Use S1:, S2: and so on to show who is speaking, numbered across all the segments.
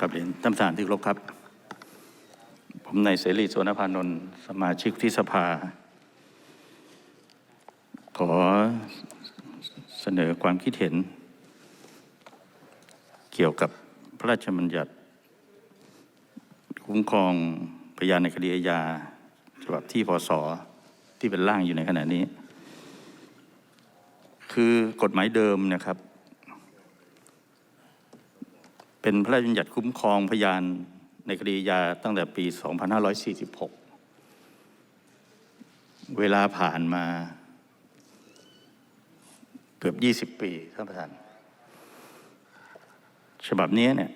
S1: กับเรียนท่านประธานที่เคารพครับ ผมนายเสรีสวนพานนท์สมาชิกที่สภา ขอเสนอความคิดเห็น เกี่ยวกับพระราชบัญญัติ คุ้มครองพยานในคดีอาญาฉบับที่พศที่เป็นร่างอยู่ในขณะนี้ คือกฎหมายเดิมนะครับ เป็นพระราชบัญญัติคุ้มครองพยานในคดีอาตั้งแต่ปี 2546 เวลาผ่านมาเกือบ 20 ปีท่านประธาน ฉบับนี้เนี่ย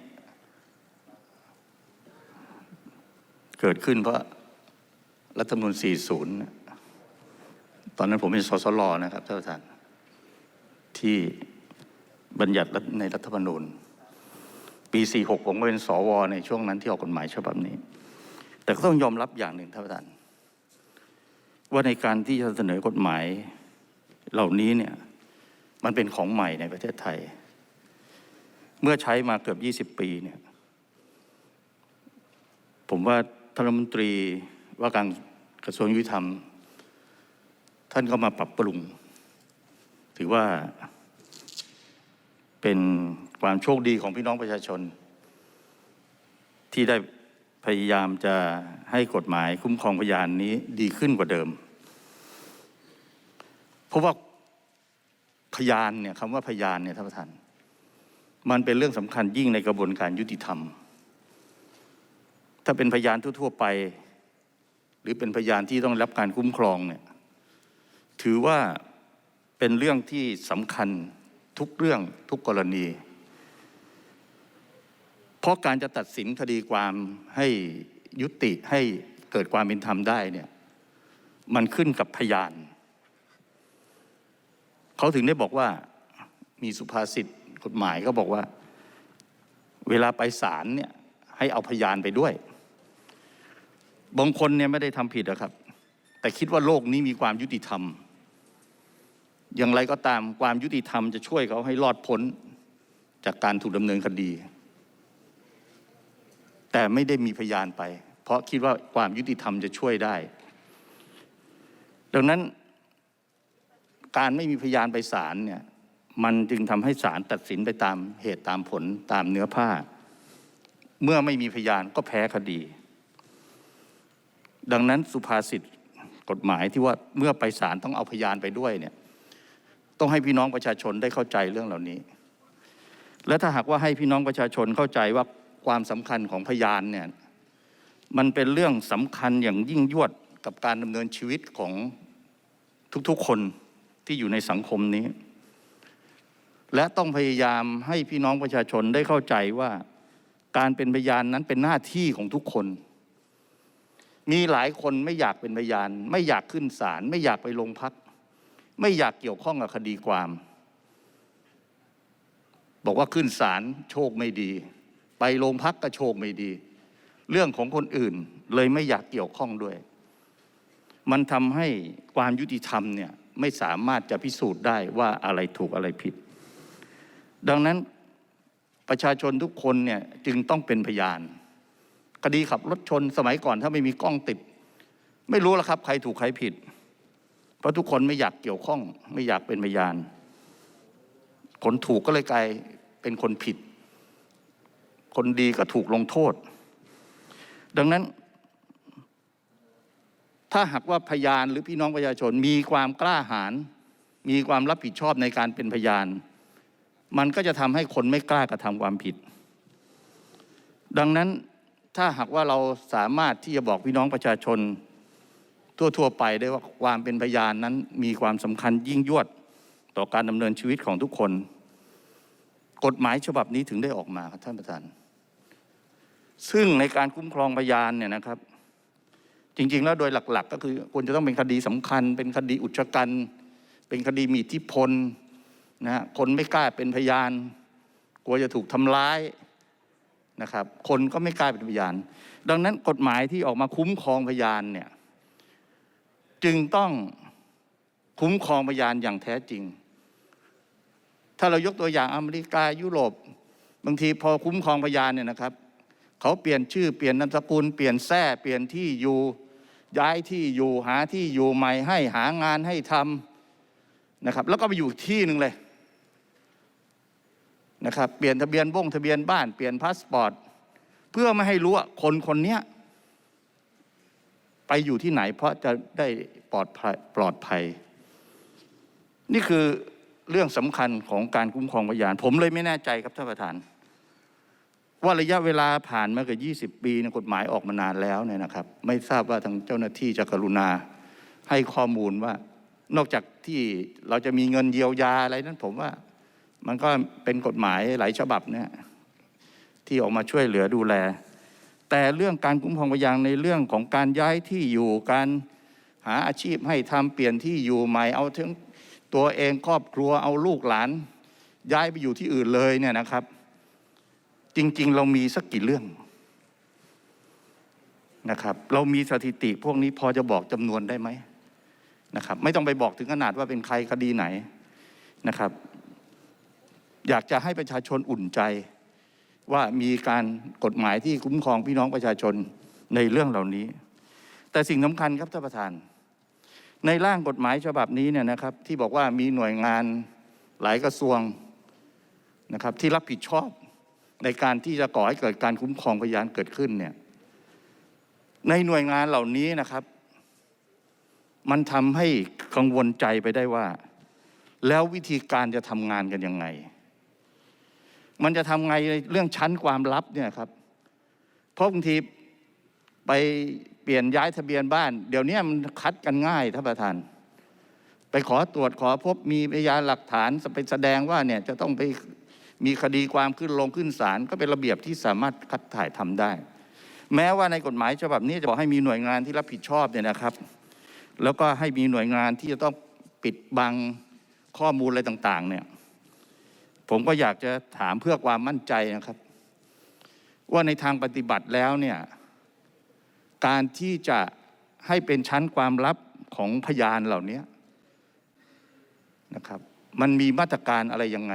S1: เกิดขึ้นเพราะรัฐธรรมนูญ40 ตอนนั้นผมเป็นสสลนะครับท่านประธาน ที่บัญญัติในรัฐธรรมนูญ ปี 46 ผมก็เป็นสวในช่วงนั้นที่ออกกฎหมายฉบับนี้ แต่ก็ต้องยอมรับอย่างหนึ่งท่านประธานว่าในการที่จะเสนอกฎหมายเหล่านี้เนี่ยมันเป็นของใหม่ในประเทศไทย เมื่อใช้มาเกือบ 20 ปีเนี่ยผมว่าท่านรัฐมนตรีว่าการกระทรวงยุติธรรม ท่านก็มาปรับปรุง ถือว่าเป็น ความโชคดีของพี่น้องประชาชน ที่ได้พยายามจะให้กฎหมายคุ้มครองพยานนี้ดีขึ้นกว่าเดิม เพราะว่าพยานเนี่ยคำว่าพยานเนี่ยท่านประธานมันเป็นเรื่องสำคัญยิ่งในกระบวนการยุติธรรม ถ้าเป็นพยานทั่วๆไป หรือเป็นพยานที่ต้องรับการคุ้มครองเนี่ยถือว่าเป็นเรื่องที่สำคัญทุกเรื่องทุกกรณี เพราะการจะตัดสินคดีความให้ยุติให้เกิดความเป็นธรรมได้เนี่ยมันขึ้นกับพยาน เขาถึงได้บอกว่ามีสุภาษิตกฎหมายเขาบอกว่า เวลาไปศาลเนี่ยให้เอาพยานไปด้วย บางคนเนี่ยไม่ได้ทำผิดนะครับ แต่คิดว่าโลกนี้มีความยุติธรรม อย่างไรก็ตามความยุติธรรมจะช่วยเขาให้รอดพ้นจากการถูกดำเนินคดี แต่ไม่ได้มีพยานไป เพราะคิดว่าความยุติธรรมจะช่วยได้ ดังนั้นการไม่มีพยานไปศาลเนี่ยมันจึงทำให้ศาลตัดสินไปตามเหตุตามผลตามเนื้อผ้า เมื่อไม่มีพยานก็แพ้คดี ดังนั้นสุภาษิตกฎหมายที่ว่าเมื่อไปศาลต้องเอาพยานไปด้วยเนี่ยต้องให้พี่น้องประชาชนได้เข้าใจเรื่องเหล่านี้ และถ้าหากว่าให้พี่น้องประชาชนเข้าใจว่า ความสำคัญของพยานเนี่ยมันเป็นเรื่องสำคัญอย่างยิ่งยวดกับการดำเนินชีวิตของทุกๆคนที่อยู่ในสังคมนี้ และต้องพยายามให้พี่น้องประชาชนได้เข้าใจว่าการเป็นพยานนั้นเป็นหน้าที่ของทุกคน มีหลายคนไม่อยากเป็นพยาน ไม่อยากขึ้นศาลไม่อยากไปโรงพัก ไม่อยากเกี่ยวข้องกับคดีความ บอกว่าขึ้นศาลโชคไม่ดี ไปโรงพักก็โชคไม่ดี เรื่องของคนอื่นเลยไม่อยากเกี่ยวข้องด้วย มันทำให้ความยุติธรรมเนี่ยไม่สามารถจะพิสูจน์ได้ว่าอะไรถูกอะไรผิด ดังนั้นประชาชนทุกคนเนี่ยจึงต้องเป็นพยาน คดีขับรถชนสมัยก่อนถ้าไม่มีกล้องติด ไม่รู้ล้วครับ ใครถูกใครผิด เพราะทุกคนไม่อยากเกี่ยวข้อง ไม่อยากเป็นพยาน คนถูกก็เลยกลายเป็นคนผิด คนดีก็ถูกลงโทษ ดังนั้น ถ้าหากว่าพยานหรือพี่น้องประชาชนมีความกล้าหาญมีความรับผิดชอบในการเป็นพยาน มันก็จะทำให้คนไม่กล้ากระทำความผิด ดังนั้นถ้าหากว่าเราสามารถที่จะบอกพี่น้องประชาชน ทั่วๆไปได้ว่าความเป็นพยานนั้นมีความสำคัญยิ่งยวดต่อการดำเนินชีวิตของทุกคน กฎหมายฉบับนี้ถึงได้ออกมาครับท่านประธาน ซึ่งในการคุ้มครองพยานเนี่ยนะครับ จริง ๆ แล้วโดยหลัก ๆ ก็คือควรจะต้องเป็นคดีสำคัญ เป็นคดีอุชกัน เป็นคดีมีอิทธิพลนะฮะคนไม่กล้าเป็นพยาน กลัวจะถูกทำร้ายนะครับ คนก็ไม่กล้าเป็นพยาน ดังนั้นกฎหมายที่ออกมาคุ้มครองพยานเนี่ยจึงต้องคุ้มครองพยานอย่างแท้จริง ถ้าเรายกตัวอย่างอเมริกายุโรปบางทีพอคุ้มครองพยานเนี่ยนะครับ เขาเปลี่ยนชื่อเปลี่ยนนามสกุลเปลี่ยนแท้เปลี่ยนที่อยู่ย้ายที่อยู่หาที่อยู่ใหม่ให้หางานให้ทำนะครับ แล้วก็ไปอยู่ที่หนึ่งเลยนะครับเปลี่ยนทะเบียนบ้งทะเบียนบ้านเปลี่ยนพาสปอร์ตเพื่อไม่ให้รู้ว่าคนคนเนี้ยไปอยู่ที่ไหน เพราะจะได้ปลอดภัยปลอดภัย นี่คือเรื่องสำคัญของการคุ้มครองพยาน ผมเลยไม่แน่ใจครับท่านประธาน ว่าระยะเวลาผ่านมาเกือบ20 ปีเนกฎหมายออกมานานแล้วเนี่ยนะครับ ไม่ทราบว่าทางเจ้าหน้าที่จะกรุณาให้ข้อมูลว่านอกจากที่เราจะมีเงินเยียวยาอะไรนั้นผมว่า มันก็เป็นกฎหมายหลายฉบับเนี่ยที่ออกมาช่วยเหลือดูแล แต่เรื่องการคุ้มครองพยานในเรื่องของการย้ายที่อยู่การหาอาชีพให้ทำเปลี่ยนที่อยู่ใหม่เอาถึงตัวเองครอบครัวเอาลูกหลาน ย้ายไปอยู่ที่อื่นเลยเนี่ยนะครับ จริง ๆ เรามีสักกี่เรื่องนะครับ เรามีสถิติพวกนี้พอจะบอกจำนวนได้ไหมนะครับ ไม่ต้องไปบอกถึงขนาดว่าเป็นใครคดีไหนนะครับ อยากจะให้ประชาชนอุ่นใจ ว่ามีการกฎหมายที่คุ้มครองพี่น้องประชาชนในเรื่องเหล่านี้ แต่สิ่งสำคัญครับท่านประธาน ในร่างกฎหมายฉบับนี้เนี่ยนะครับ ที่บอกว่ามีหน่วยงานหลายกระทรวงนะครับ ที่รับผิดชอบ ในการที่จะก่อให้เกิดการคุ้มครองพยานเกิดขึ้นเนี่ยในหน่วยงานเหล่านี้นะครับ มันทำให้กังวลใจไปได้ว่า แล้ววิธีการจะทำงานกันยังไง มันจะทำไงเรื่องชั้นความลับเนี่ยครับ เพราะบางทีไปเปลี่ยนย้ายทะเบียนบ้าน เดี๋ยวนี้มันคัดกันง่ายท่านประธาน ไปขอตรวจขอพบมีพยานหลักฐานไปแสดงว่าเนี่ยจะต้องไป มีคดีความขึ้นลงขึ้นศาลก็เป็นระเบียบที่สามารถคัดถ่ายทำได้ แม้ว่าในกฎหมายฉบับนี้จะบอกให้มีหน่วยงานที่รับผิดชอบเนี่ยนะครับ แล้วก็ให้มีหน่วยงานที่จะต้องปิดบังข้อมูลอะไรต่างๆ เนี่ยผมก็อยากจะถามเพื่อความมั่นใจนะครับ ว่าในทางปฏิบัติแล้วเนี่ยการที่จะให้เป็นชั้นความลับของพยานเหล่านี้นะครับ มันมีมาตรการอะไรยังไง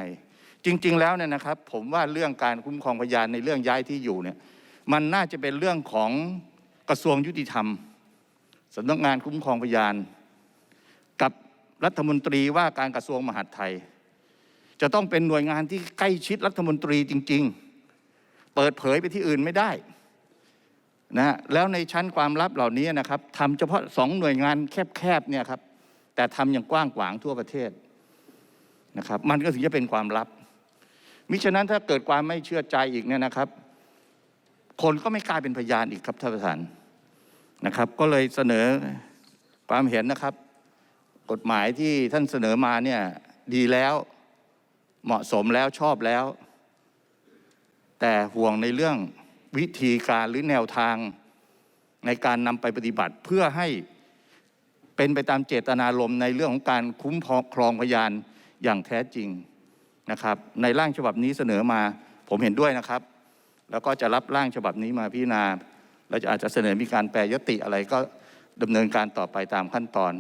S1: จริง ๆ แล้วเนี่ยนะครับ ผมว่าเรื่องการคุ้มครองพยานในเรื่องย้ายที่อยู่เนี่ยมันน่าจะเป็นเรื่องของกระทรวงยุติธรรมสำนักงานคุ้มครองพยาน กับรัฐมนตรีว่าการกระทรวงมหาดไทย จะต้องเป็นหน่วยงานที่ใกล้ชิดรัฐมนตรีจริง ๆ เปิดเผยไปที่อื่นไม่ได้นะฮะแล้วในชั้นความลับเหล่านี้นะครับทำเฉพาะสองหน่วยงานแคบๆเนี่ยครับแต่ทำอย่างกว้างขวางทั่วประเทศนะครับ มันก็ถึงจะเป็นความลับ ฉะนั้นถ้าเกิดความไม่เชื่อใจอีกเนี่ยนะครับ คนก็ไม่กล้าเป็นพยานอีกครับท่านประธานนะครับ ก็เลยเสนอความเห็นนะครับ กฎหมายที่ท่านเสนอมาเนี่ยดีแล้วเหมาะสมแล้วชอบแล้ว แต่ห่วงในเรื่องวิธีการหรือแนวทางในการนำไปปฏิบัติเพื่อให้เป็นไปตามเจตนารมณ์ในเรื่องของการคุ้มครองพยานอย่างแท้จริง นะครับ ในร่างฉบับนี้เสนอมาผมเห็นด้วยนะครับ แล้วก็จะรับร่างฉบับนี้มาพิจารณาและจะอาจจะเสนอมีการแปรยติอะไรก็ดำเนินการต่อไปตามขั้นตอน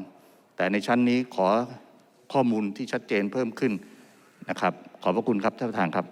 S1: แต่ในชั้นนี้ขอข้อมูลที่ชัดเจนเพิ่มขึ้นนะครับ ขอบพระคุณครับท่านประธานครับ